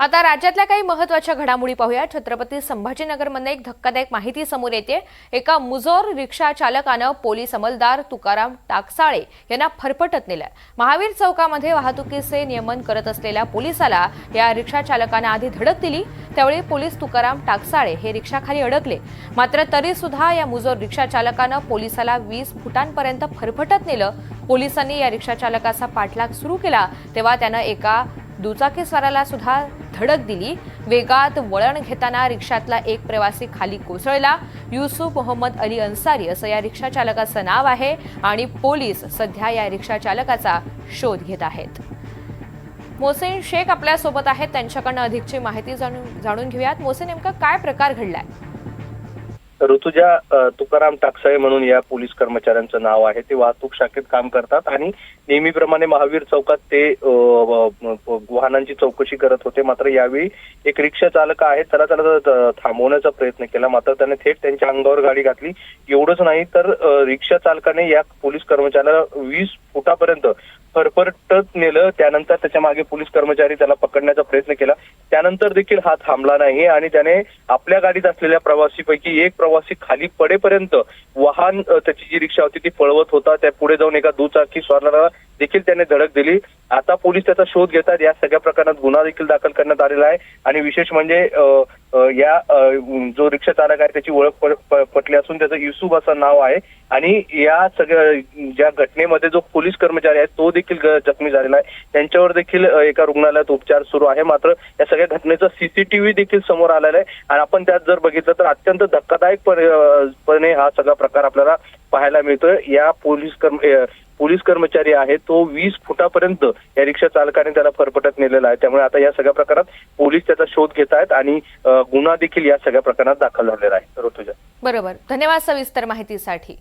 आता राज्यातल्या काही महत्त्वाच्या घडामोडी पाहूया छत्रपती संभाजीनगरमध्ये एक धक्कादायक माहिती समोर येते. एका मुजोर रिक्षा चालकानं पोलीस अंमलदार तुकाराम टाकसाळे यांना फरफटत नेलं. महावीर चौकामध्ये वाहतुकीचे नियमन करत असलेल्या पोलिसाला या रिक्षा चालकानं आधी धडक दिली. त्यावेळी पोलीस तुकाराम टाकसाळे हे रिक्षाखाली अडकले. मात्र तरी सुद्धा या मुजोर रिक्षा चालकानं पोलिसाला वीस फुटांपर्यंत फरफटत नेलं. पोलिसांनी या रिक्षा चालकाचा पाठलाग सुरू केला. तेव्हा त्यानं एका दुचाकीस्वाराला सुद्धा धडक दिली. वेगात वळण घेताना रिक्षातला एक प्रवासी खाली कोसळला. युसुफ मोहम्मद अली अन्सारी असं या रिक्षा चालकाचं नाव आहे आणि पोलीस सध्या या रिक्षा चालकाचा शोध घेत आहेत. मोसेन शेख आपल्यासोबत आहेत. त्यांच्याकडनं अधिकची माहिती जाणून जाणून घेऊयात. मोसे नेमका काय प्रकार घडलाय? ऋतुजा तुकाराम टाकसाळे म्हणून या पोलीस कर्मचाऱ्यांचं नाव आहे. ते वाहतूक शाखेत काम करतात आणि नेहमीप्रमाणे महावीर चौकात ते वाहनांची चौकशी करत होते. मात्र यावेळी एक रिक्षा चालक आहे. त्याला त्याला थांबवण्याचा प्रयत्न केला. मात्र त्याने थेट त्यांच्या अंगावर गाडी घातली. एवढंच नाही तर रिक्षा चालकाने या पोलीस कर्मचाऱ्याला वीस फुटापर्यंत फरफरटत नेलं. त्यानंतर त्याच्यामागे पोलीस कर्मचारी त्याला पकडण्याचा प्रयत्न केला. त्यानंतर देखील हा थांबला नाही आणि त्याने आपल्या गाडीत असलेल्या प्रवासीपैकी एक प्रवासी खाली पडेपर्यंत वाहन त्याची जी रिक्षा होती ती पळवत होता. त्या पुढे जाऊन एका दुचाकी स्वाराला देखील त्याने धडक दिली. आता पोलीस त्याचा शोध घेतात. या सगळ्या प्रकरणात गुन्हा देखील दाखल करण्यात आलेला आहे. आणि विशेष म्हणजे या जो रिक्षा चालक आहे त्याची ओळख पटली असून त्याचं युसुफ असं नाव आहे. आणि या सगळ्या ज्या घटनेमध्ये जो पोलीस कर्मचारी आहे तो देखील जखमी झालेला आहे. त्यांच्यावर देखील एका रुग्णालयात उपचार सुरू आहे. मात्र या सगळ्या घटनेचा सीसीटीव्ही देखील समोर आलेला आहे. आणि आपण त्यात जर बघितलं तर अत्यंत धक्कादायक पणे हा सगळा प्रकार आपल्याला पाहायला मिळतोय. या पोलीस कर्म पोलीस कर्मचारी आहे तो वीस फुटापर्यंत या रिक्षा चालकाने त्याला फरफटत नेलेला आहे. त्यामुळे आता या सगळ्या प्रकारात पोलीस त्याचा शोध घेत आहेत आणि गुन्हा देखील या सगळ्या प्रकरणात दाखल झालेला आहे. ऋतुजा. बरोबर. धन्यवाद सविस्तर माहितीसाठी.